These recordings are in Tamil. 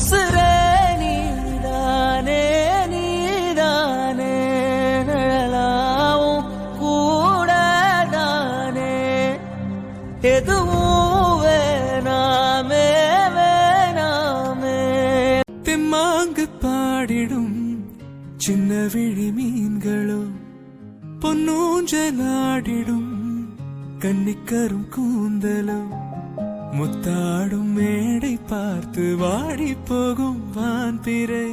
உசுரே நீதானே நீதானே நிழலாவும் கூடதானே எதுவும் வேணாமே வேணாமே தெம்மாங்கு பாடிடும் சின்ன விழி மீன்களோ பொன்னூஞ்சலாடிடும் கன்னிக்கரும் கூந்தலோ முத்தாடும் போகும் வான்பிறை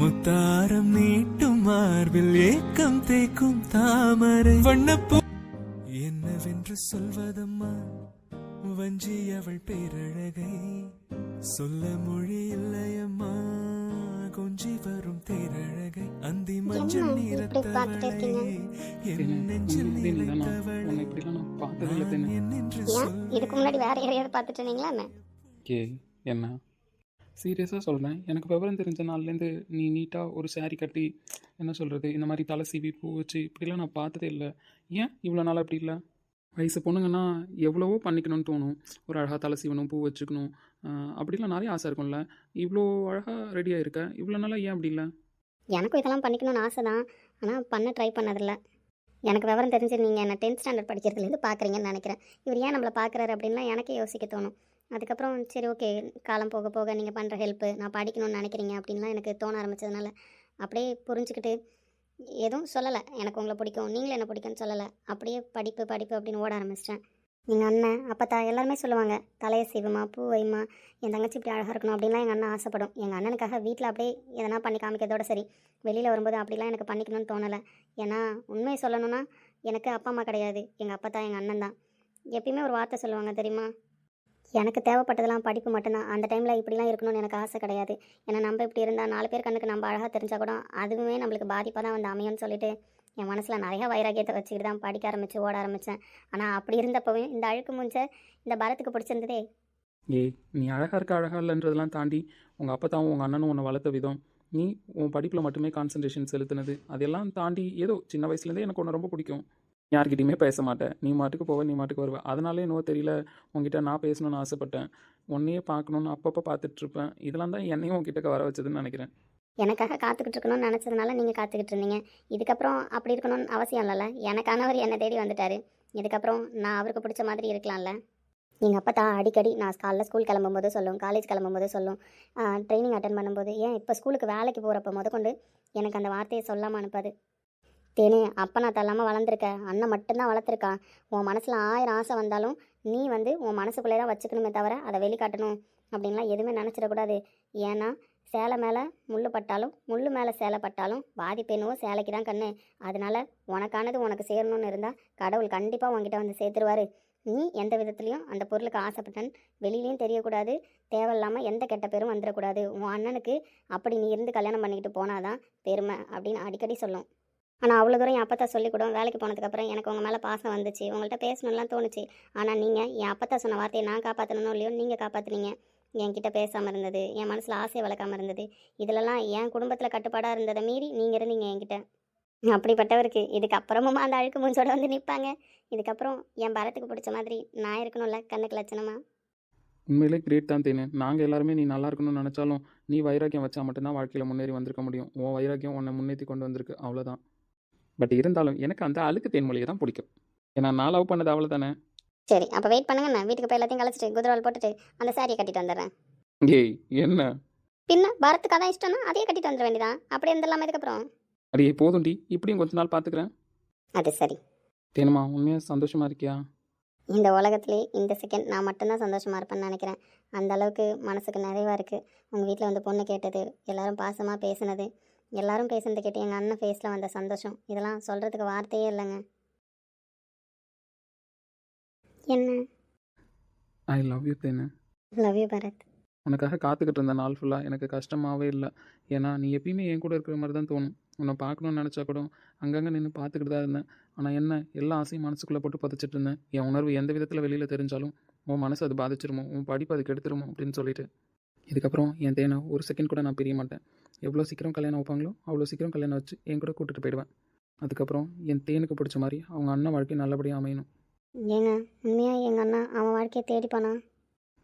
முத்தாரம் நீட்டும் மார்பில் ஏக்கம் தேக்கும் தாமரை. வண்ணப்பூ என்னவென்று சொல்வதம்மா? வஞ்சி அவள் பேரழகை சொல்ல மொழி இல்லையம்மா. கொஞ்சி வரும் தேரழகை அந்தி மஞ்சள் நிறத்தவளை? என் நெஞ்சில் நிலைத்தவளை நான் என்னென்று இதுக்கு முன்னாடி வேற யாரையாவது பார்த்துட்டு இருந்தீங்களா என்ன? ஏ என்ன? சீரியஸாக சொல்கிறேன் எனக்கு விவரம் தெரிஞ்ச நாள்லேருந்து நீ நீட்டாக ஒரு சாரீ கட்டி என்ன சொல்கிறது இந்த மாதிரி தலை சீவி பூ வச்சு இப்படிலாம் நான் பார்த்ததே இல்லை. ஏன் இவ்வளோ நாள் அப்படி இல்லை? வயசு பொண்ணுங்கன்னா எவ்வளவோ பண்ணிக்கணும்னு தோணும். ஒரு அழகாக தலை சீவணும் பூ வச்சுக்கணும் அப்படிலாம் நிறைய ஆசை இருக்கும்ல. இவ்வளோ அழகாக ரெடியாக இருக்க இவ்வளோ நாளாக ஏன் அப்படி இல்லை? எனக்கும் இதெல்லாம் பண்ணிக்கணும்னு ஆசை தான் ஆனால் பண்ண ட்ரை பண்ணதில்ல. எனக்கு விவரம் தெரிஞ்சு நீங்கள் என்ன டென்த் ஸ்டாண்டர்ட் படிக்கிறதுலேருந்து பார்க்குறீங்கன்னு நினைக்கிறேன். இவர் ஏன் நம்மளை பார்க்குறாரு அப்படின்லாம் எனக்கே யோசிக்க தோணும். அதுக்கப்புறம் சரி ஓகே காலம் போக போக நீங்கள் பண்ணுற ஹெல்ப்பு நான் படிக்கணும்னு நினைக்கிறீங்க அப்படின்லாம் எனக்கு தோண ஆரம்பித்ததுனால அப்படியே புரிஞ்சுக்கிட்டு எதுவும் சொல்லலை. எனக்கு உங்களை பிடிக்கும் நீங்களும் என்ன பிடிக்கும்னு சொல்லலை. அப்படியே படிப்பு படிப்பு அப்படின்னு ஓட ஆரம்பிச்சிட்டேன். எங்கள் அண்ணன் அப்பத்தா எல்லாருமே சொல்லுவாங்க தலையை சீவுமா பூ வைமா என் தங்கச்சி இப்படி அழகாக இருக்கணும் அப்படின்லாம் எங்கள் அண்ணன் ஆசைப்படும். எங்கள் அண்ணனுக்காக வீட்டில் அப்படியே எதனா பண்ணி காமிக்கிறதோட சரி வெளியில் வரும்போது அப்படிலாம் எனக்கு பண்ணிக்கணும்னு தோணலை. ஏன்னா உண்மையை சொல்லணும்னா எனக்கு அப்பா அம்மா கிடையாது. எங்கள் அப்பா தான் எங்கள் அண்ணன் தான். எப்பயுமே ஒரு வார்த்தை சொல்லுவாங்க தெரியுமா? எனக்கு தேவைப்பட்டதெல்லாம் படிப்பு மட்டும்தான். அந்த டைமில் இப்படிலாம் இருக்கணும்னு எனக்கு ஆசை கிடையாது. ஏன்னா நம்ம இப்படி இருந்தால் நாலு பேர் கண்ணுக்கு நம்ம அழகாக தெரிஞ்சால் கூட அதுவுமே நம்மளுக்கு பாதிப்பாக தான் வந்து அமையும்னு சொல்லிட்டு என் மனசில் நிறையா வைராகியத்தை வச்சுக்கிட்டு தான் படிக்க ஆரம்பித்து ஓட ஆரம்பித்தேன் ஆனால் அப்படி இருந்தப்பவே இந்த அழுக்கு முஞ்ச இந்த பரத்துக்கு பிடிச்சிருந்ததே. ஏய் நீ அழகாக இருக்க அழகாக இல்லைன்றதெல்லாம் தாண்டி உங்கள் அப்பா தான் உங்கள் அண்ணனும் உன்னை வளர்த்த விதம். நீ உன் படிப்பில் மட்டுமே கான்சன்ட்ரேஷன் செலுத்தினது. அதெல்லாம் தாண்டி ஏதோ சின்ன வயசுலேருந்தே எனக்கு ஒன்று ரொம்ப பிடிக்கும். யார்கிட்டையுமே பேச மாட்டேன். நீ மாட்டுக்கு போவ நீ மாட்டுக்கு வருவ. அதனாலே என்னவோ தெரியல உங்ககிட்ட நான் பேசணும்னு ஆசைப்பட்டேன். உன்னையே பார்க்கணுன்னு அப்பப்போ பார்த்துட்ருப்பேன். இதெல்லாம் தான் என்னையும் உங்ககிட்ட வர வச்சதுன்னு நினைக்கிறேன். எனக்காக காத்துக்கிட்டு இருக்கணும்னு நினச்சதுனால நீங்கள் காத்துக்கிட்டு இருந்தீங்க இதுக்கப்புறம் அப்படி இருக்கணும்னு அவசியம் இல்லைல்ல. எனக்கானவர் என்னை தேடி வந்துட்டாரு. இதுக்கப்புறம் நான் அவருக்கு பிடிச்ச மாதிரி இருக்கலாம்ல. எங்கள் அப்பா தான் அடிக்கடி நான் காலைல ஸ்கூல் கிளம்பும்போது சொல்லும் காலேஜ் கிளம்பும்போது சொல்லும். ட்ரைனிங் அட்டன் பண்ணும்போது ஏன் இப்போ ஸ்கூலுக்கு வேலைக்கு போகிறப்ப முதற்கொண்டு எனக்கு அந்த வார்த்தையை சொல்லாமல் அனுப்பாது. தேனே அப்பா நான் தள்ளாமல் வளர்ந்துருக்க அண்ணன் மட்டும்தான் வளர்த்துருக்கான். உன் மனசில் ஆயிரம் ஆசை வந்தாலும் நீ வந்து உன் மனசுக்குள்ளே தான் வச்சுக்கணுமே தவிர அதை வெளிக்காட்டணும் அப்படின்லாம் எதுவுமே நினச்சிடக்கூடாது. ஏன்னா சேலை மேலே முள்ளு பட்டாலும் முள்ளு மேலே சேலை பட்டாலும் பாதிப்பு என்னவோ சேலைக்கு தான் கண்ணு. அதனால உனக்கானது உனக்கு சேரணும்னு இருந்தால் கடவுள் கண்டிப்பாக உங்ககிட்ட வந்து சேர்த்துருவாரு. நீ எந்த விதத்துலையும் அந்த பொருளுக்கு ஆசைப்பட்டன் வெளியிலையும் தெரியக்கூடாது. தேவையில்லாமல் எந்த கெட்ட பேரும் வந்துடக்கூடாது. உன் அண்ணனுக்கு அப்படி நீ இருந்து கல்யாணம் பண்ணிக்கிட்டு போனாதான் பெருமை அப்படின்னு அடிக்கடி சொல்லும். ஆனால் அவ்வளோ தூரம் என் அப்பத்தா சொல்லி கூட வேலைக்கு போனதுக்கப்புறம் எனக்கு உங்கள் மேலே பாசம் வந்துச்சு. உங்கள்கிட்ட பேசணும்லாம் தோணுச்சு. ஆனால் நீங்கள் என் அப்பத்தா சொன்ன வார்த்தையை நான் காப்பாற்றணும் இல்லையோ நீங்கள் காப்பாற்றுனீங்க என்கிட்ட பேசாமல் இருந்தது. என் மனசில் ஆசையை வளர்க்காம இருந்தது. இதிலெல்லாம் என் குடும்பத்தில் கட்டுப்பாடாக இருந்ததை மீறி நீங்கள் இருந்தீங்க என்கிட்ட. அப்படிப்பட்டவருக்கு. இதுக்கப்புறமும் அந்த அழுக்கு மூஞ்சோட வந்து நிற்பாங்க இதுக்கப்புறம் என் பரத்துக்கு பிடிச்ச மாதிரி நான் இருக்கணும்ல கண்ணுக்கு லட்சணமா? உண்மையிலே கிரேட் தான் தேனு. நாங்கள் எல்லாருமே நீ நல்லா இருக்கணும்னு நினச்சாலும் நீ வைராக்கியம் வச்சா மட்டும்தான் வாழ்க்கையில் முன்னேறி வந்திருக்க முடியும். உன் வைராக்கியம் உன்னை முன்னேற்றி கொண்டு வந்திருக்கு. அவ்வளோதான் பட் இருந்தாலும் எனக்கு அந்த அழுக்கு தேன்மொழியை தான் பிடிக்கும். ஏன்னா நான் லவ் பண்ணது அவ்வளோ தானே. சரி அப்போ வெயிட் பண்ணுங்க நான் வீட்டுக்கு போய் எல்லாத்தையும் கழிச்சிட்டு குதிரவால் போட்டுட்டு அந்த சாரியை கட்டிட்டு வந்துடுறேன். ஏய் என்ன? பின்ன பரத்துக்கு அதான் இஷ்டம்னா அதையே கட்டிட்டு வந்துட வேண்டியதான் அப்படி இருந்துடலாமா இதுக்கப்புறம்? அடியே போதும்டி இப்படியும் கொஞ்ச நாள் பார்த்துக்கிறேன் அது சரி. தேனுமா உண்மையாக சந்தோஷமா இருக்கியா? இந்த உலகத்திலே இந்த செகண்ட் நான் மட்டும்தான் சந்தோஷமாக இருப்பேன்னு நினைக்கிறேன். அந்த அளவுக்கு மனசுக்கு நிறைவாக இருக்குது உங்கள் வீட்டில் வந்து பொண்ணு கேட்டது எல்லாரும் பாசமாக பேசுனது எல்லாரும் பேசுனது கேட்டு எங்கள் அண்ணன் ஃபேஸில் வந்த சந்தோஷம். இதெல்லாம் சொல்கிறதுக்கு வார்த்தையே இல்லைங்க. என்ன? I love you Thenu. Love you Bharath. உனக்காக காத்துக்கிட்டு இருந்த நாள் ஃபுல்லாக எனக்கு கஷ்டமாகவே இல்லை. ஏன்னா நீ எப்பயுமே என் கூட இருக்கிற மாதிரி தான் தோணும். உன்னை பார்க்கணும்னு நினச்சா கூட அங்கங்கே நின்று பார்த்துக்கிட்டு தான் இருந்தேன். ஆனால் என்ன எல்லா ஆசையும் மனசுக்குள்ளே போட்டு புதைச்சிட்டு இருந்தேன். என் உணர்வு எந்த விதத்தில் வெளியில் தெரிஞ்சாலும் உன் மனசு அது பாதிச்சிருமோ உன் படிப்பு அது கெடுத்துருமோ அப்படின்னு சொல்லிட்டு. இதுக்கப்புறம் என் தேனை ஒரு செகண்ட் கூட நான் பிரிய மாட்டேன். எவ்வளோ சீக்கிரம் கல்யாணம் வைப்பாங்களோ அவ்வளோ சீக்கிரம் கல்யாணம் வச்சு என் கூட கூட்டிட்டு போயிடுவேன். அதுக்கப்புறம் என் தேனுக்கு பிடிச்ச மாதிரி அவங்க அண்ணன் வாழ்க்கை நல்லபடியாக அமையணும். ஏங்க உண்மையாக எங்கள் அண்ணா அவன் வாழ்க்கையை தேடிப்பானா?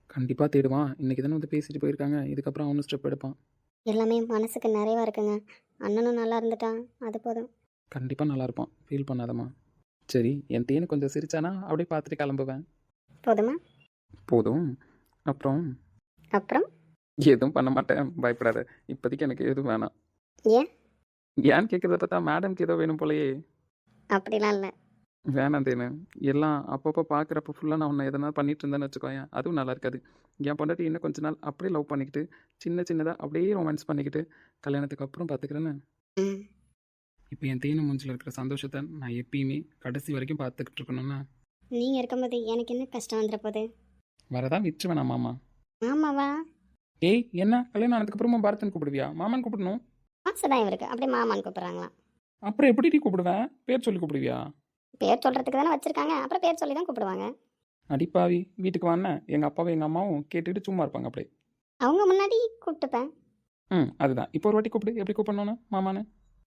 கண்டிப்பாக தேடுவான். இன்றைக்கி தானே வந்து பேசிட்டு போயிருக்காங்க. இதுக்கப்புறம் அவனும் ஸ்டெப் எடுப்பான். எல்லாமே மனசுக்கு நிறைவா இருக்குங்க. அண்ணனும் நல்லா இருந்துட்டான். அது போதும். கண்டிப்பாக நல்லா இருப்பான். ஃபீல் பண்ணாதம்மா. சரி என் தேனு கொஞ்சம் சிரிச்சானா? அப்படியே பார்த்துட்டு கிளம்புவேன். போதுமா? போதும். அப்புறம்? அப்புறம்? எதுவும் பண்ண மாட்டேன். பயப்படாத. இப்போதைக்கு எனக்கு எதுவும் வேணாம். ஏன்? ஏன்னு கேட்குறத பார்த்தா மேடம்க்கு ஏதோ வேணும் போலயே. அப்படிலாம் இல்லை. வேணாம் தேனு. எல்லாம் அப்பப்போ பார்க்குறப்ப ஃபுல்லாக நான் உன்னை எதனா பண்ணிட்டு இருந்தேன்னு வச்சுக்கோயேன். அதுவும் நல்லா இருக்காது. என் பொண்டாட்டி இன்னும் கொஞ்ச நாள் அப்படியே லவ் பண்ணிக்கிட்டு சின்ன சின்னதாக அப்படியே ரொமான்ஸ் பண்ணிக்கிட்டு கல்யாணத்துக்கு அப்புறம் பார்த்துக்கிறேன்னு. ம். இப்போ என் தேனு மூஞ்சில் இருக்கிற சந்தோஷத்தை நான் எப்பயுமே கடைசி வரைக்கும் பார்த்துக்கிட்டு இருக்கணும்னா. நீங்கள் இருக்கும்போது எனக்கு என்ன கஷ்டம் வந்துட போகுது வரதான் விட்டுருவேன் மாமா? மாமாவா? ஏய் என்ன? கல்யாணம் ஆனதுக்கு அப்புறமா பாரதன் கூப்பிடுவியா? மாமான்னு கூப்பிடணும். ஆசை தான் இவருக்கு. அப்படியே மாமான்னு கூப்பிட்றாங்களாம். அப்புறம் எப்படி நீ கூப்பிடுவேன்? பேர் சொல்லி கூப்பிடுவியா? பேர் சொல்கிறதுக்கு தானே வச்சுருக்காங்க. அப்புறம் பேர் சொல்லி தான் கூப்பிடுவாங்க. அடிப்பாவி வீட்டுக்கு வாண்ண. எங்கள் அப்பாவும் எங்கள் அம்மாவும் கேட்டுட்டு சும்மா இருப்பாங்க அப்படியே. அவங்க முன்னாடி கூப்பிட்டுப்பேன். ம் அதுதான். இப்போ ஒரு வாட்டி கூப்பிடு. எப்படி கூப்பிடணும்னு மாமான்னு?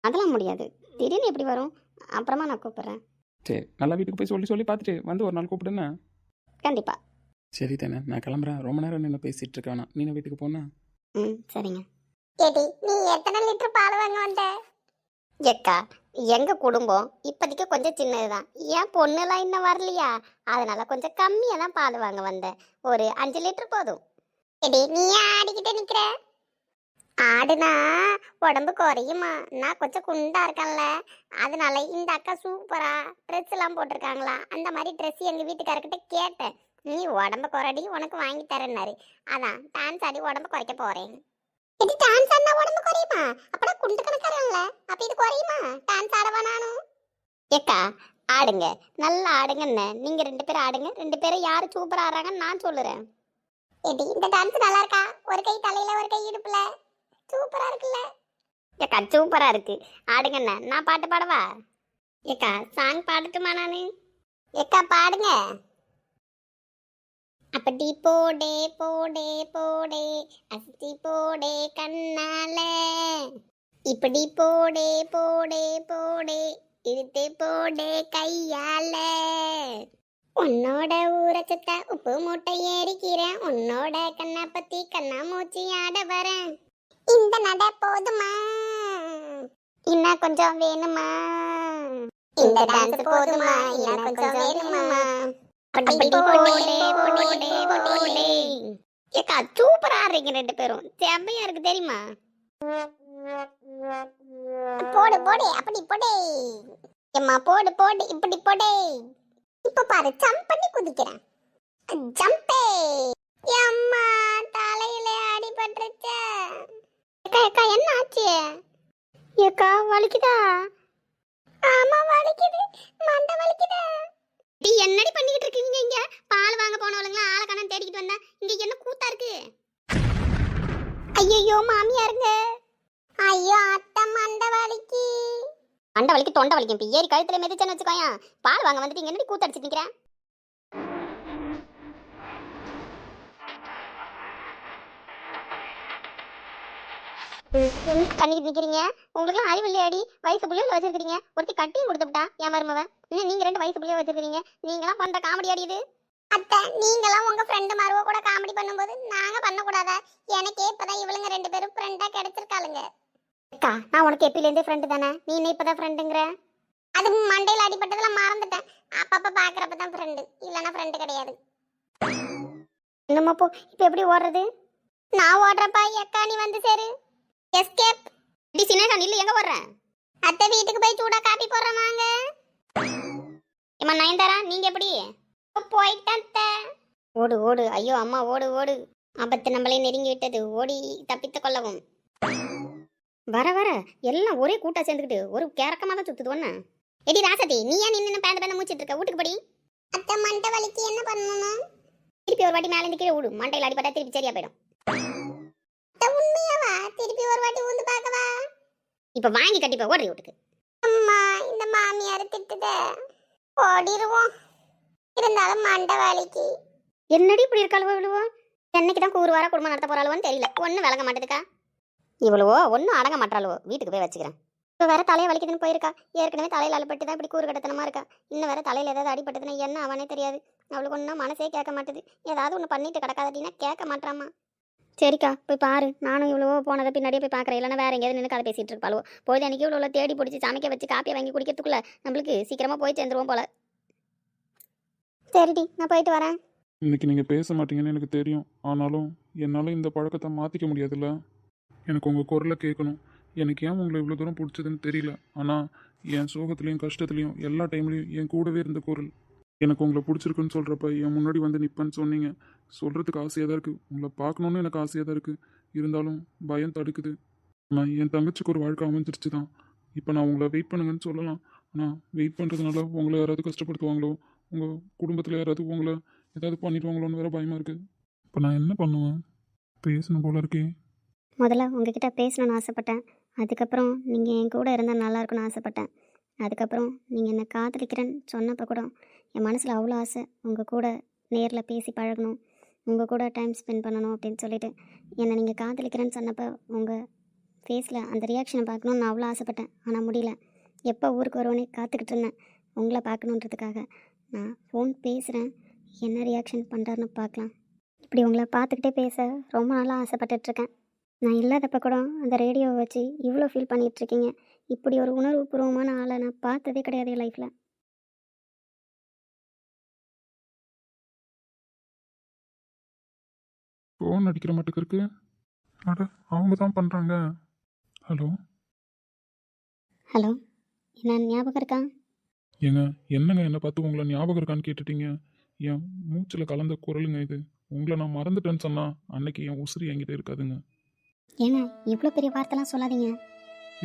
அதெல்லாம் முடியாது. திடீர்னு எப்படி வரும்? அப்புறமா நான் கூப்பிட்றேன். சரி நல்லா வீட்டுக்கு போய் சொல்லி சொல்லி பார்த்துட்டு வந்து ஒரு நாள் கூப்பிடுன்னு. கண்டிப்பாக சரி தானே நான் கிளம்புறேன். ரொம்ப நேரம் நின்று பேசிட்டு இருக்க வேணாம் நீ வீட்டுக்கு போனா? ம் சரிங்க. ஏடி நீ எத்தனை லிட்டர் பால் வாங்க வந்த? எக்கா எங்க குடும்பம் இப்போதைக்கு கொஞ்சம் சின்னதுதான். ஏன் பொண்ணுலாம் இன்னும் வரலையா? அதனால கொஞ்சம் கம்மியாக தான் பால் வாங்க வந்தேன் ஒரு அஞ்சு லிட்டர் போதும். ஏடி நீ ஏன் ஆடிக்கிட்டு நிக்கிற? ஆடுனா உடம்பு குறையுமா? நான் கொஞ்சம் குண்டா இருக்கேன்ல. அதனால இந்த அக்கா சூப்பரா ட்ரெஸ் எல்லாம் போட்டிருக்காங்களா? அந்த மாதிரி ட்ரெஸ் எங்க வீட்டுக்காரர்கிட்ட கேட்டேன். நீ உடம்ப குறடி உனக்கு வாங்கி தரேன்னாரு. அதான் டான்ஸ் ஆடி உடம்ப குறைக்க போறேன். இது டான்ஸ் ஆடினா உடம்பு குறையுமா? அப்படா குண்டு கணக்காரன்ல. அப்ப இது குறையுமா? டான்ஸ் ஆடவா நானும் ஏக்கா ஆடுங்க. நல்லா ஆடுங்கண்ணே நீங்க ரெண்டு பேரும் ஆடுங்க. ரெண்டு பேரும் யாரு சூப்பரா ஆடுறாங்கன்னு நான் சொல்லுறேன். ஏடி இந்த டான்ஸ் நல்லா இருக்கா? ஒரு கை தலையில ஒரு கை இடுப்புல. சூப்பரா இருக்குல்ல. ஏக்கா சூப்பரா இருக்கு. ஆடுங்கண்ணே. நான் பாட்டு பாடவா? ஏக்கா சாங் பாடட்டுமா நானு? ஏக்கா பாடுங்க. அப்படி போடே போடே போடே. அசி போடே கண்ணால. இப்படி போடே போடே போடே. இழுத்து போடே கையால. உன்னோட ஊரை உப்பு மூட்டை ஏறிக்கிறேன். உன்னோட கண்ணை பத்தி கண்ணா மூச்சி ஆட வரேன். இந்த நட போதுமா? இன்னும் கொஞ்சம் வேணுமா? இந்த டான்ஸ் போதுமா? இன்னும் கொஞ்சம் வேணுமா? ஏக்கா சூப்பரா ஆடுறீங்க ரெண்டு பேரும். செம்மையா இருக்கு தெரியுமா? போடு போடு அப்படி போடு. ஏம்மா போடு போடு இப்படி போடு. இப்ப பாரு ஜம்ப் பண்ணி குதிக்கிறேன். ஜம்பே அம்மா தலையில அடிபட்டுருச்சு ஏக்கா ஏக்கா என்ன ஆச்சு? ஏக்கா வலிக்குதா? ஆமா வலிக்குது. மண்டை வலிக்குது. டீ என்னடி பண்ணிக்கிட்டு இருக்கீங்க இங்க? பால் வாங்க போனவளுங்களா ஆளை காணோம் தேடிக்கிட்டு வந்தா. இங்க என்ன கூத்தா இருக்கு? ஐயோ மாமியாருங்க. ஐயோ அத்தை மண்டை வலிக்கு. அண்டை வலிக்கு தொண்டை வலிக்கும் இப்போ ஏறி கழுத்துல மிதிச்சேன்னு வச்சுக்கோயா பால் வாங்க வந்துட்டு இங்க என்னடி கூத்தடிச்சிட்டு நிக்கிறேன் பண்ணிக்கிட்டு நிக்கிறீங்க? உங்களுக்கு அறிவு இல்லையாடி? வயசு புள்ளியோட வச்சிருக்கீங்க ஒருத்தி கட்டியும் கொடுத்துட்டா என் இன்னும் நீங்க ரெண்டு வயசு புள்ளியோ வச்சிருக்கீங்க நீங்களாம் பண்ற காமெடி அடி இது. அத்தை நீங்களாம் உங்க ஃப்ரெண்டு மருவ கூட காமெடி பண்ணும்போது நாங்க பண்ணக்கூடாதா? எனக்கே இப்பதான் இவளுங்க ரெண்டு பேரும் ஃப்ரெண்டா கிடைச்சிருக்காளுங்க. அக்கா நான் உனக்கு எப்பிலேருந்தே ஃப்ரெண்டு தானே? நீ என்ன இப்பதான் ஃப்ரெண்டுங்கிற அது மண்டையில அடிபட்டதுல மறந்துட்டேன். அப்பப்ப பாக்குறப்ப தான் ஃப்ரெண்டு இல்லைன்னா ஃப்ரெண்டு கிடையாது. என்னம்மா இப்போ எப்படி ஓடுறது? நான் ஓடுறப்பா எக்கா நீ வந்து சேரு. எஸ்கேப் டி சின்னக்கா நில்லு எங்க ஓடுற அத்தை வீட்டுக்கு போய் சூடா காப்பி போடுறேன் வாங்க. ஏம்மா நயன்தாரா நீங்க எப்படி? போயிட்டேன் அத்தை. ஓடு ஓடு. ஐயோ அம்மா ஓடு ஓடு. ஆபத்து நம்மளே நெருங்கி விட்டது. ஓடி தப்பித்து கொள்ளவும். வர வர. எல்லாம் ஒரே கூட்டா சேர்ந்துக்கிட்டு ஒரு கேரக்கமா தான் சுத்துது ஒண்ணு. எடி ராசதி நீ ஏன் நின்று பேந்த பேந்த மூச்சிட்டு இருக்க? வீட்டுக்கு படி. அத்தை மண்டை வலிக்கு என்ன பண்ணணும்? திருப்பி ஒரு வாட்டி மேலே கீழே விடு மண்டையில் அடிபட்டா திருப்பி சரியா போயிடும். திருப்பி ஒரு வாட்டி ஊந்து பார்க்கவா? இப்போ வாங்கி கட்டிப்போ ஓடுறி வீட்டுக்கு. அம்மா இந்த மாமியார் திட்டுத. ஓடிடுவோம் இருந்தாலும் மண்டை வலிக்கு. என்னடி இப்படி இருக்காளுவோ இவ்வளவோ என்னைக்கு தான் கூறு வார குடும்பம் நடத்த போறாளுவோன்னு தெரியல. ஒன்றும் விளங்க மாட்டேதுக்கா? இவ்வளவோ ஒன்றும் அடங்க மாட்டாளுவோ. வீட்டுக்கு போய் வச்சுக்கிறேன். இப்போ வேற தலையை வலிக்குதுன்னு போயிருக்கா. ஏற்கனவே தலையில் அழுப்பட்டு தான் இப்படி கூறு கடத்தனமா இருக்கா. இன்னும் வேற தலையில் ஏதாவது அடிபட்டதுன்னா என்ன அவனே தெரியாது. அவளுக்கு ஒன்றும் மனசே கேட்க மாட்டுது. ஏதாவது ஒன்று பண்ணிட்டு கிடக்காதட்டினா கேட்க மாட்டாமா சரிக்கா போய் பாரு. நானும் இவ்வளவோ போனதை பின்னாடியே போய் பார்க்குறேன் இல்லைன்னா வேற எங்கேயாவது நின்று கதை பேசிகிட்டு இருப்பாளோ போய் அன்றைக்கி இவ்வளோ தேடி பிடிச்சி சமைக்க வச்சு காப்பியை வாங்கி குடிக்கிறதுக்குள்ள நம்மளுக்கு சீக்கிரமாக போய் சேர்ந்துருவோம் போல. சரிடி நான் போயிட்டு வரேன். இன்னைக்கு நீங்கள் பேச மாட்டீங்கன்னு எனக்கு தெரியும். ஆனாலும் என்னால் இந்த பழக்கத்தை மாற்றிக்க முடியாதுல்ல. எனக்கு உங்கள் குரலை கேட்கணும். எனக்கு ஏன் உங்களை இவ்வளோ தூரம் பிடிச்சதுன்னு தெரியல. ஆனால் என் சோகத்துலேயும் கஷ்டத்துலேயும் எல்லா டைம்லேயும் என் கூடவே இருந்த குரல். எனக்கு உங்களை பிடிச்சிருக்குன்னு சொல்கிறப்ப என் முன்னாடி வந்து நிற்பேன்னு சொன்னீங்க. சொல்கிறதுக்கு ஆசையாக தான் இருக்குது உங்களை பார்க்கணுன்னு எனக்கு ஆசையாக தான் இருக்குது இருந்தாலும் பயம் தடுக்குது. நான் என் தங்கச்சிக்கு ஒரு வாழ்க்கை அமைஞ்சிருச்சு தான் இப்போ நான் உங்களை வெயிட் பண்ணுங்கன்னு சொல்லலாம். ஆனால் வெயிட் பண்ணுறதுனால உங்களை யாராவது கஷ்டப்படுத்துவாங்களோ உங்கள் குடும்பத்தில் யாராவது உங்களை ஏதாவது பண்ணிடுவாங்களோன்னு வேறு பயமாக இருக்குது இப்போ நான் என்ன பண்ணுவேன்? பேசணும் போல இருக்கே. முதல்ல உங்ககிட்ட பேசணும்னு ஆசைப்பட்டேன். அதுக்கப்புறம் நீங்கள் என் கூட இருந்தால் நல்லா இருக்கும்னு ஆசைப்பட்டேன். அதுக்கப்புறம் நீங்கள் என்னை காதலிக்கிறேன்னு சொன்னப்போ கூட என் மனசில் அவ்வளோ ஆசை. உங்கள் கூட நேரில் பேசி பழகணும். உங்கள் கூட டைம் ஸ்பெண்ட் பண்ணணும் அப்படின்னு சொல்லிட்டு என்னை நீங்கள் காதலிக்கிறேன்னு சொன்னப்போ உங்கள் ஃபேஸில் அந்த ரியாக்ஷனை பார்க்கணுன்னு நான் அவ்வளோ ஆசைப்பட்டேன். ஆனால் முடியல. எப்போ ஊருக்கு வருவோன்னே காத்துக்கிட்டு இருந்தேன். உங்களை பார்க்கணுன்றதுக்காக நான் ஃபோன் பேசுகிறேன் என்ன ரியாக்ஷன் பண்ணுறாருன்னு பார்க்கலாம். இப்படி உங்களை பார்த்துக்கிட்டே பேச ரொம்ப நாளாக ஆசைப்பட்டுட்ருக்கேன் நான் இல்லாதப்ப கூட அந்த ரேடியோவை வச்சு இவ்வளோ ஃபீல் பண்ணிகிட்ருக்கீங்க இப்படி ஒரு உணர்வுபூர்வமான ஆளை நான் பார்த்ததே கிடையாது லைஃப்பில் ஃபோன் அடிக்கிற மாட்டுக்கு இருக்கு. அட அவங்க தான் பண்ணுறாங்க ஹலோ ஹலோ என்ன ஞாபகம் இருக்கா? ஏங்க என்னங்க என்னை பார்த்து உங்களை ஞாபகம் இருக்கான்னு கேட்டுட்டீங்க? என் மூச்சில் கலந்த குரலுங்க இது. உங்களை நான் மறந்துட்டேன்னு சொன்னால் அன்னைக்கு என் உசிரி என்கிட்ட இருக்காதுங்க. ஏங்க இவ்வளோ பெரிய வார்த்தைலாம் சொல்லாதீங்க.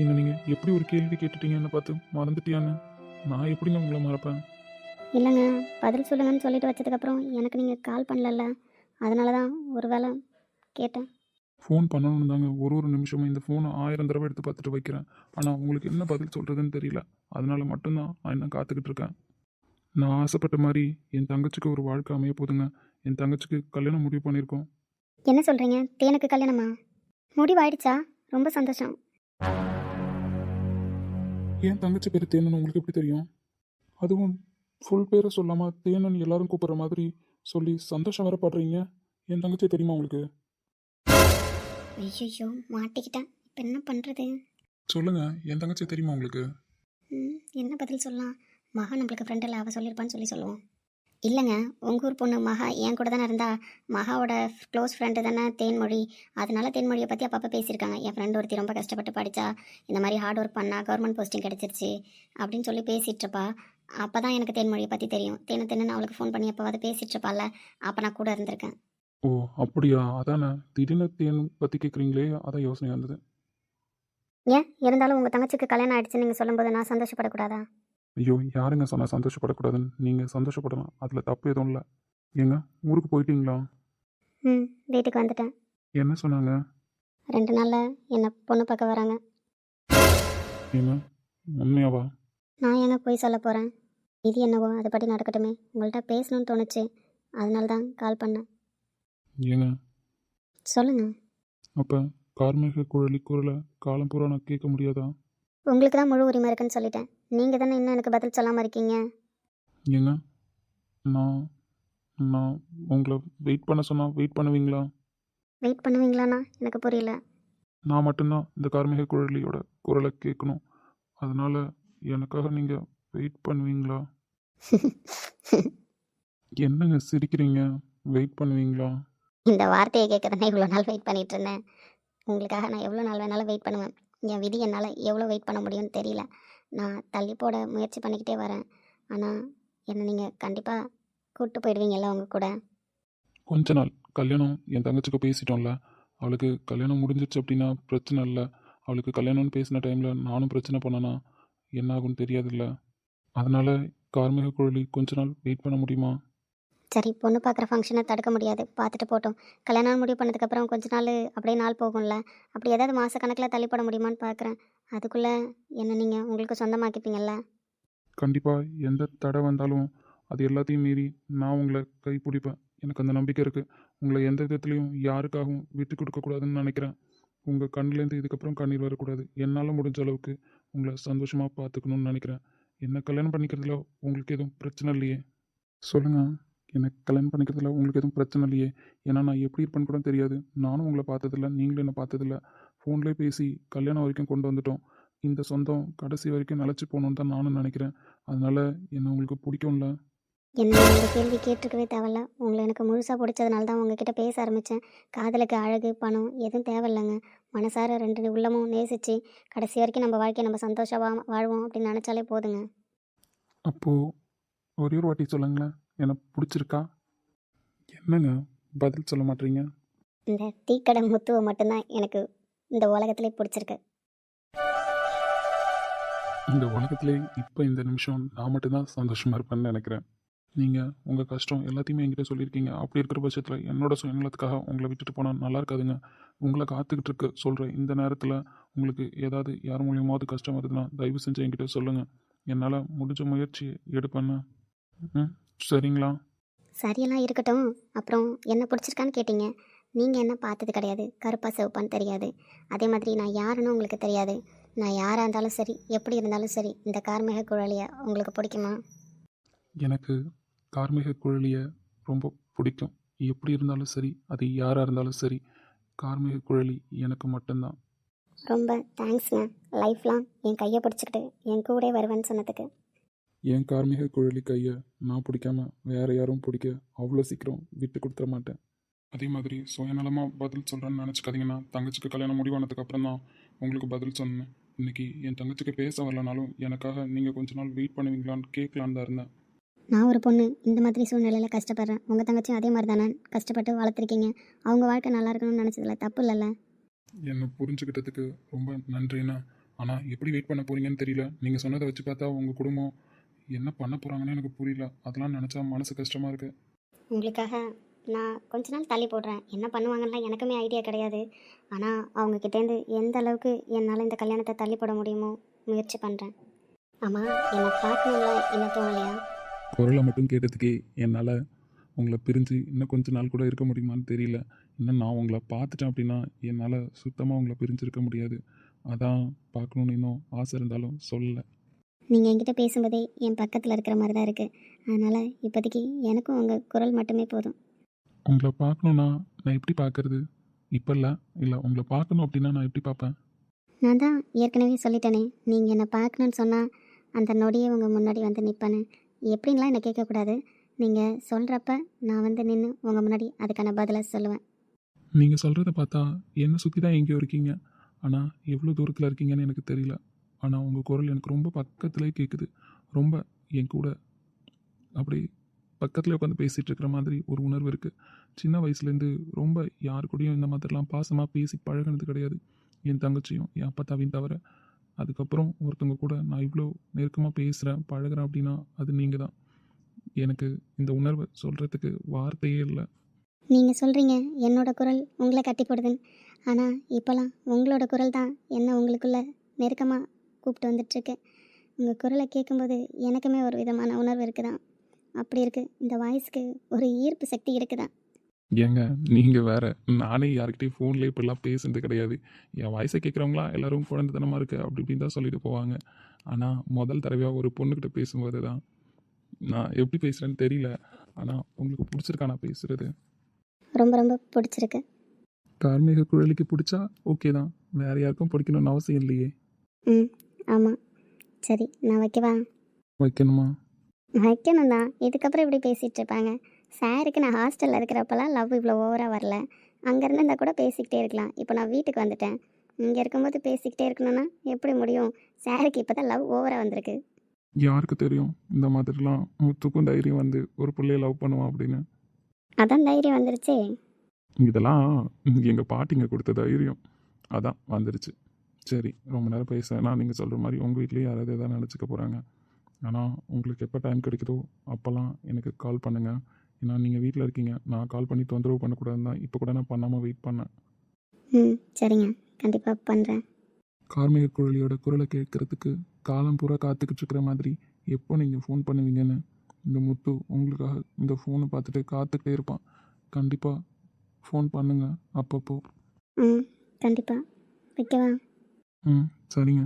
ஏங்க நீங்கள் எப்படி ஒரு கேள்வி கேட்டுட்டீங்க என்னை பார்த்து? மறந்துட்டியான்னு? நான் எப்படிங்க உங்களை மறப்பேன்? இல்லைங்க பதில் சொல்லுங்கன்னு சொல்லிட்டு வச்சதுக்கப்புறம் எனக்கு நீங்கள் கால் பண்ணலல்ல. அதனால தான் ஒரு வேளை கேட்டேன். ஃபோன் பண்ணணும்னு தாங்க. ஒரு ஒரு நிமிஷமும் இந்த ஃபோனை ஆயிரம் தடவை எடுத்து பார்த்துட்டு வைக்கிறேன். ஆனால் உங்களுக்கு என்ன பதில் சொல்கிறதுன்னு தெரியல. அதனால மட்டும்தான் நான் இன்னும் காத்துக்கிட்டு இருக்கேன். நான் ஆசைப்பட்ட மாதிரி என் தங்கச்சிக்கு ஒரு வாழ்க்கை அமைய போதுங்க. என் தங்கச்சிக்கு கல்யாணம் முடிவு பண்ணியிருக்கோம். என்ன சொல்கிறீங்க தேனுக்கு கல்யாணமா? முடிவாயிடுச்சா? ரொம்ப சந்தோஷம். என் தங்கச்சி பேர் தேனன் உங்களுக்கு எப்படி தெரியும்? அதுவும் ஃபுல் பேரை சொல்லாமல் தேனன் எல்லாரும் கூப்பிட்ற மாதிரி சொல்லி சந்தோஷம் வர படுறீங்க என் தங்கச்சி தெரியுமா உங்களுக்கு? ஐயோ மாட்டிக்கிட்டேன் இப்போ என்ன பண்ணுறது சொல்லுங்கள் என் தங்கச்சி தெரியுமா உங்களுக்கு? ம், என்ன பதில் சொல்லலாம்? மகா நம்மளுக்கு ஃப்ரெண்டில் அவள் சொல்லியிருப்பான்னு சொல்லி சொல்லுவோம். இல்லைங்க உங்கள் ஊர் பொண்ணு மகா என் கூட தானே இருந்தா. மகாவோட க்ளோஸ் ஃப்ரெண்டு தானே தேன்மொழி. அதனால தேன்மொழியை பற்றி அப்பப்போ பேசியிருக்காங்க. என் ஃப்ரெண்டு ஒருத்தி ரொம்ப கஷ்டப்பட்டு படித்தா இந்த மாதிரி ஹார்ட் ஒர்க் பண்ணா கவர்மெண்ட் போஸ்டிங் கிடச்சிருச்சு அப்படின்னு சொல்லி பேசிகிட்டு இருப்பா. அப்போ தான் எனக்கு தேன்மொழியை பற்றி தெரியும். தேனு தேனு அவளுக்கு ஃபோன் பண்ணி அப்போவாது பேசிகிட்டு இருப்பாள்ல அப்போ நான் கூட இருந்திருக்கேன். ஓ அப்படியா? அதானே? திடீர்னு தேன் பற்றி கேட்குறீங்களே அதான் யோசனை வந்தது ஏன்? இருந்தாலும் உங்கள் தங்கச்சிக்கு கல்யாணம் ஆயிடுச்சுன்னு நீங்கள் சொல்லும்போது நான் சந்தோஷப்படக்கூடாதா? ஐயோ யாருங்க சொன்னால் சந்தோஷப்படக்கூடாதுன்னு? நீங்கள் சந்தோஷப்படலாம். அதில் தப்பு எதுவும் இல்லை. ஏங்க ஊருக்கு போயிட்டீங்களா? ம் வீட்டுக்கு வந்துட்டேன். என்ன சொன்னாங்க? ரெண்டு நாளில் என்னை பொண்ணு பார்க்க வராங்க. ஏங்க உண்மையாவா? நான் ஏங்க போய் சொல்ல போகிறேன் இது என்னவோ? அதுபடி நடக்கட்டுமே. உங்கள்கிட்ட பேசணும்னு தோணுச்சு. அதனால தான் கால் பண்ணேன். ஏங்க? சொல்லுங்கள் அப்போ கார்மேக குழலி குரலை காலம் பூரா நான் கேட்க முடியாதா? உங்களுக்கு தான் முழு உரிமை இருக்குன்னு சொல்லிட்டேன். நீங்கள் தானே இன்னும் எனக்கு பதில் சொல்லாமல் இருக்கீங்க? ஏங்க? நான் நான் உங்களை வெயிட் பண்ண சொன்னால் வெயிட் பண்ணுவீங்களா? வெயிட் பண்ணுவீங்களாண்ணா? எனக்கு புரியல. நான் மட்டும்தான் இந்த கார்மிக குழலியோட குரலை கேட்கணும். அதனால் எனக்காக நீங்கள் வெயிட் பண்ணுவீங்களா? என்னங்க சிரிக்கிறீங்க? வெயிட் பண்ணுவீங்களா? இந்த வார்த்தையை கேட்க தானே இவ்வளோ நாள் வெயிட் பண்ணிட்டு இருந்தேன். உங்களுக்காக நான் எவ்வளோ நாள் வேணாலும் வெயிட் பண்ணுவேன். என் விதி என்னால் எவ்வளோ வெயிட் பண்ண முடியும்னு தெரியல. நான் தள்ளி போட முயற்சி பண்ணிக்கிட்டே வரேன். ஆனால் என்னை நீங்கள் கண்டிப்பாக கூப்பிட்டு போயிடுவீங்கல்ல உங்கள் கூட? கொஞ்ச நாள். கல்யாணம் என் தங்கச்சிக்கு பேசிட்டோம்ல. அவளுக்கு கல்யாணம் முடிஞ்சிருச்சு அப்படின்னா பிரச்சனை இல்லை. அவளுக்கு கல்யாணம்னு பேசின டைமில் நானும் பிரச்சனை பண்ணனா என்ன ஆகும்னு தெரியாதுல்ல. அதனால் கார்மிக குழலி கொஞ்ச நாள் வெயிட் பண்ண முடியுமா? சரி பொண்ணு பார்க்குற ஃபங்க்ஷனை தடுக்க முடியாது. பார்த்துட்டு போட்டோம் கல்யாணம் முடிவு பண்ணதுக்கப்புறம் கொஞ்ச நாள் அப்படியே நாள் போகும்ல. அப்படி ஏதாவது மாத கணக்கில் தள்ளி போட முடியுமான்னு பார்க்குறேன் அதுக்குள்ளே என்ன நீங்கள் உங்களுக்கு சொந்தமாக்கிப்பீங்கல்ல? கண்டிப்பாக எந்த தடை வந்தாலும் அது எல்லாத்தையும் மீறி நான் உங்களை கை பிடிப்பேன் எனக்கு அந்த நம்பிக்கை இருக்குது உங்களை எந்த விதத்துலையும் யாருக்காகவும் விட்டு கொடுக்கக்கூடாதுன்னு நினைக்கிறேன். உங்கள் கண்ணுலேருந்து இதுக்கப்புறம் கண்ணீர் வரக்கூடாது. என்னால் முடிஞ்ச அளவுக்கு உங்களை சந்தோஷமாக பார்த்துக்கணும்னு நினைக்கிறேன். என்ன கல்யாணம் பண்ணிக்கிறதுல உங்களுக்கு எதுவும் பிரச்சனை இல்லையே? சொல்லுங்கள் எனக்கு கல்யாணம் பண்ணிக்கிறதுல உங்களுக்கு எதுவும் பிரச்சனை இல்லையே? ஏன்னா நான் எப்படி இருப்பேன்னு கூட தெரியாது. நானும் உங்களை பார்த்ததில்ல நீங்களும் என்ன பார்த்ததில்ல. ஃபோன்லேயே பேசி கல்யாணம் வரைக்கும் கொண்டு வந்துட்டோம். இந்த சொந்தம் கடைசி வரைக்கும் நிலச்சி போகணுன்னு தான் நானும் நினைக்கிறேன். அதனால் என்ன உங்களுக்கு பிடிக்கும்ல? என்ன இந்த கேள்வி கேட்டிருக்கவே தேவையில்ல. உங்களை எனக்கு முழுசாக பிடிச்சதுனால தான் உங்ககிட்ட பேச ஆரம்பித்தேன் காதலுக்கு அழகு பணம் எதுவும் தேவையில்லைங்க. மனசார ரெண்டு உள்ளமும் நேசித்து கடைசி வரைக்கும் நம்ம வாழ்க்கையை நம்ம சந்தோஷமாக வாழ்வோம் அப்படின்னு நினச்சாலே போதுங்க. அப்போது ஒரே ஒரு வாட்டி சொல்லுங்களேன். எனக்கு பிடிச்சிருக்கா? என்னங்க பதில் சொல்ல மாட்டீங்க? இந்த டீக்கடை முத்துவை மட்டும்தான் எனக்கு இந்த உலகத்திலே பிடிச்சிருக்கு. இந்த உலகத்திலே இப்போ இந்த நிமிஷம் நான் மட்டும்தான் சந்தோஷமாக இருப்பேன்னு நினைக்கிறேன். நீங்கள் உங்கள் கஷ்டம் எல்லாத்தையுமே என்கிட்ட சொல்லியிருக்கீங்க. அப்படி இருக்கிற பட்சத்தில் என்னோட சுயநலத்துக்காக உங்களை விட்டுட்டு போனால் நல்லா இருக்காதுங்க. உங்களை காத்துக்கிட்டு இருக்க சொல்கிற இந்த நேரத்தில் உங்களுக்கு ஏதாவது யார் மூலியமாவது கஷ்டம் வருதுன்னா தயவு செஞ்சு என்கிட்ட சொல்லுங்கள் என்னால் முடிஞ்ச முயற்சி எடுப்பேன்னு ம் சரிங்களா? சரியெல்லாம் இருக்கட்டும். அப்புறம் என்ன பிடிச்சிருக்கான்னு கேட்டீங்க. நீங்கள் என்ன பார்த்தது கிடையாது. கருப்பா சிவப்பான்னு தெரியாது. அதே மாதிரி நான் யாருன்னு உங்களுக்கு தெரியாது. நான் யாராக இருந்தாலும் சரி எப்படி இருந்தாலும் சரி இந்த கார்மேக குழலியை உங்களுக்கு பிடிக்குமா? எனக்கு கார்மிக குழலியை ரொம்ப பிடிக்கும். எப்படி இருந்தாலும் சரி அது யாராக இருந்தாலும் சரி கார்மிக குழலி எனக்கு மட்டும்தான். ரொம்ப தேங்க்ஸ்ங்க லைஃப் லாங் என் கையை பிடிச்சிக்கிட்டு என் கூட வருவேன்னு சொன்னதுக்கு. என் கார்மிக குழலி கையை நான் பிடிக்காம வேற யாரும் பிடிக்க அவ்வளோ சீக்கிரம் விட்டு கொடுத்துட மாட்டேன். அதே மாதிரி சுயநலமாக பதில் சொல்கிறேன்னு நினச்சிக்காதீங்கன்னா தங்கச்சிக்கு கல்யாணம் முடிவானதுக்கு அப்புறம் தான் உங்களுக்கு பதில் சொன்னேன். இன்னைக்கு என் தங்கச்சிக்கு பேச வரலனாலும் எனக்காக நீங்கள் கொஞ்ச நாள் வெயிட் பண்ணுவீங்களான்னு கேட்கலான்னு தான் இருந்தேன். நான் ஒரு பொண்ணு இந்த மாதிரி சூழ்நிலையில் கஷ்டப்படுறேன். உங்கள் தங்கச்சியும் அதே மாதிரி தானே? கஷ்டப்பட்டு வளர்த்துருக்கீங்க. அவங்க வாழ்க்கை நல்லா இருக்கணும்னு நினச்சதுல தப்பு இல்லைல்ல? என்னை புரிஞ்சுக்கிட்டதுக்கு ரொம்ப நன்றிண்ணா. ஆனால் எப்படி வெயிட் பண்ண போறீங்கன்னு தெரியல. நீங்கள் சொன்னதை வச்சு பார்த்தா உங்கள் குடும்பம் என்ன பண்ண போகிறாங்கன்னு எனக்கு புரியல. அதெல்லாம் நினச்சா மனசு கஷ்டமாக இருக்கு. உங்களுக்காக நான் கொஞ்ச நாள் தள்ளி போடுறேன். என்ன பண்ணுவாங்கலாம் எனக்குமே ஐடியா கிடையாது. ஆனால் அவங்கக்கிட்டேருந்து எந்த அளவுக்கு என்னால் இந்த கல்யாணத்தை தள்ளி போட முடியுமோ முயற்சி பண்ணுறேன் ஆமாம் என்னை பார்க்கணும்ல என்ன தோணலையா? குரலை மட்டும் கேட்டதுக்கே என்னால் உங்களை பிரிஞ்சு இன்னும் கொஞ்ச நாள் கூட இருக்க முடியுமான்னு தெரியல. இன்னும் நான் உங்களை பார்த்துட்டேன் அப்படின்னா என்னால் சுத்தமாக உங்களை பிரிஞ்சிருக்க முடியாது. அதான் பார்க்கணுன்னு இன்னும் ஆசை இருந்தாலும் சொல்லலை. நீங்கள் என்கிட்ட பேசும்போதே என் பக்கத்தில் இருக்கிற மாதிரி தான் இருக்குது அதனால் இப்போதைக்கு எனக்கும் உங்கள் குரல் மட்டுமே போதும். உங்களை பார்க்கணுன்னா நான் எப்படி பார்க்கறது? இப்போ இல்லை இல்லை உங்களை பார்க்கணும் அப்படின்னா நான் எப்படி பார்ப்பேன்? நான் தான் ஏற்கனவே சொல்லிட்டேனே நீங்கள் என்னை பார்க்கணுன்னு சொன்னால் அந்த நொடியே உங்கள் முன்னாடி வந்து நிற்பேன்னு எப்படின்லாம் என்னை கேட்கக்கூடாது. நீங்கள் சொல்கிறப்ப நான் வந்து நின்று உங்கள் முன்னாடி அதுக்கான பதிலாக சொல்லுவேன். நீங்கள் சொல்கிறத பார்த்தா என்னை சுற்றி தான் எங்கேயோ இருக்கீங்க. ஆனால் எவ்வளோ தூரத்தில் இருக்கீங்கன்னு எனக்கு தெரியல. ஆனால் உங்கள் குரல் எனக்கு ரொம்ப பக்கத்துலேயே கேட்குது ரொம்ப என் கூட அப்படி பக்கத்தில் உட்காந்து பேசிகிட்டு இருக்கிற மாதிரி ஒரு உணர்வு இருக்குது சின்ன வயசுலேருந்து ரொம்ப யாரு கூடயும் இந்த மாதிரிலாம் பாசமாக பேசி பழகினது கிடையாது. என் தங்கச்சியும் என் அப்பத்தாவையும் தவிர அதுக்கப்புறம் ஒருத்தவங்க கூட நான் இவ்வளோ நெருக்கமாக பேசுகிறேன் பழகிறேன் அப்படின்னா அது நீங்கள் தான் எனக்கு இந்த உணர்வை சொல்கிறதுக்கு வார்த்தையே இல்லை. நீங்கள் சொல்கிறீங்க என்னோட குரல் உங்களை கட்டி போடுதுன்னு. ஆனால் இப்போலாம் உங்களோட குரல் தான் என்ன உங்களுக்குள்ள நெருக்கமாக கூப்பிட்டு வந்துட்டுருக்கு. உங்கள் குரலை கேட்கும்போது எனக்குமே ஒரு விதமான உணர்வு இருக்குதான். அப்படி இருக்குது இந்த வாய்ஸ்க்கு ஒரு ஈர்ப்பு சக்தி இருக்குதான். ஏங்க நீங்கள் வேற. நானே யார்கிட்டயும் ஃபோன்லேயே இப்படிலாம் பேசுனது கிடையாது. என் வயசை கேட்குறவங்களாம் எல்லாரும் குழந்தைத்தனமாக இருக்கு அப்படி இப்படின்னு தான் சொல்லிட்டு போவாங்க. ஆனால் முதல் தடவையாக ஒரு பொண்ணுக்கிட்ட பேசும்போது தான் நான் எப்படி பேசுகிறேன்னு தெரியல. ஆனால் உங்களுக்கு பிடிச்சிருக்கா நான் பேசுகிறது ரொம்ப ரொம்ப பிடிச்சிருக்கு. கார்மிக குழலிக்கு பிடிச்சா ஓகே தான். வேற யாருக்கும் பிடிக்கணும்னு அவசியம் இல்லையே. ம் ஆமாம் சரி நான் வைக்கவா? வைக்கணுமா? வைக்கணும் தான் இதுக்கப்புறம் இப்படி பேசிகிட்டு இருப்பாங்க. சாருக்கு நான் ஹாஸ்டலில் இருக்கிறப்பெல்லாம் லவ் இவ்வளோ ஓவராக வரல. அங்கேருந்து இருந்தால் கூட பேசிக்கிட்டே இருக்கலாம். இப்போ நான் வீட்டுக்கு வந்துட்டேன். இங்கே இருக்கும்போது பேசிக்கிட்டே இருக்கணும்னா எப்படி முடியும்? சாருக்கு இப்போ தான் லவ் ஓவராக வந்திருக்கு. யாருக்கு தெரியும்? இந்த மாதிரிலாம் முத்துக்கும் தைரியம் வந்து ஒரு பிள்ளைய லவ் பண்ணுவான் அப்படின்னு. அதான் தைரியம் வந்துருச்சே. இதெல்லாம் எங்கள் பாட்டிங்க கொடுத்த தைரியம். அதான் வந்துருச்சு. சரி ரொம்ப நேரம் பேசுனா நீங்கள் சொல்கிற மாதிரி உங்கள் வீட்லேயே யாராவது எதாவது நினச்சிக்க போகிறாங்க ஆனால் உங்களுக்கு எப்போ டைம் கிடைக்குதோ அப்போல்லாம் எனக்கு கால் பண்ணுங்கள் ஏன்னா நீங்கள் வீட்டில் இருக்கீங்க. நான் கால் பண்ணி தொந்தரவு பண்ணக்கூடாதுன்னு தான் இப்போ கூட நான் பண்ணாமல் வெயிட் பண்ணேன். ம் சரிங்க. கண்டிப்பாக பண்ணுறேன் கார்மிக குழலியோட குரலை கேட்கறதுக்கு காலம் பூரா காத்துக்கிட்டு இருக்கிற மாதிரி எப்போ நீங்கள் ஃபோன் பண்ணுவீங்கன்னு இந்த முத்து உங்களுக்காக இந்த ஃபோனை பார்த்துட்டு காத்துக்கிட்டே இருப்பான். கண்டிப்பாக ஃபோன் பண்ணுங்கள் அப்பப்போ. ம் கண்டிப்பாக வைக்கவா? ம் சரிங்க.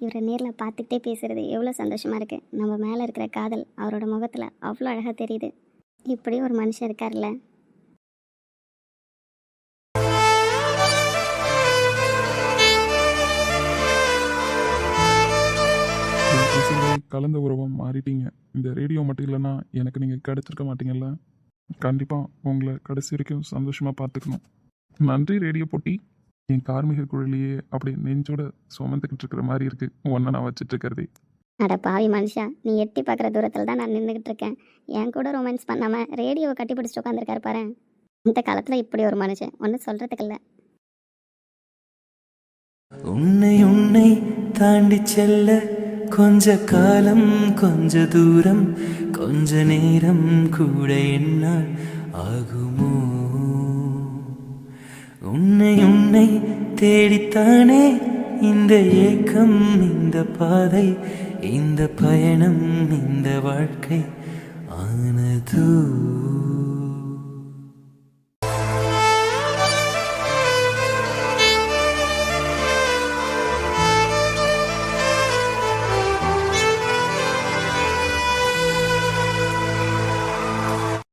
இவரை நேரில் பார்த்துக்கிட்டே பேசுறது எவ்வளோ சந்தோஷமாக இருக்குது நம்ம மேலே இருக்கிற காதல் அவரோட முகத்தில் அவ்வளோ அழகாக தெரியுது. இப்படி ஒரு மனுஷன் இருக்கார்ல? கலந்த உறவம் மாறிட்டீங்க. இந்த ரேடியோ மட்டும் இல்லைன்னா எனக்கு நீங்கள் கிடைச்சிருக்க மாட்டீங்கல்ல? கண்டிப்பாக உங்களை கடைசி வரைக்கும் சந்தோஷமாக பார்த்துக்கணும். நன்றி ரேடியோ போட்டி. என் கார்மிக குழலியே அப்படி நெஞ்சோட சுமந்துக்கிட்டு இருக்கிற மாதிரி இருக்குது ஒன்றை நான் வச்சுட்டு இருக்கிறதே. அட பாவி மனுஷா நீ எட்டி பார்க்குற தூரத்தில் தான் நான் நின்றுக்கிட்டு இருக்கேன் என் கூட ரொமான்ஸ் பண்ணாமல் ரேடியோவை கட்டி பிடிச்சிட்டு உட்காந்துருக்காரு பாரு. இந்த காலத்தில் இப்படி ஒரு மனுஷன் ஒன்றும் சொல்கிறதுக்கு இல்லை. உன்னை உன்னை தாண்டி செல்ல கொஞ்ச காலம் கொஞ்ச தூரம் கொஞ்ச நேரம் கூட என்னால் ஆகுமோ? உன்னை உன்னை தேடித்தானே இந்த ஏக்கம் இந்த பாதை இந்த பயணம் இந்த வாழ்க்கை ஆனதூ.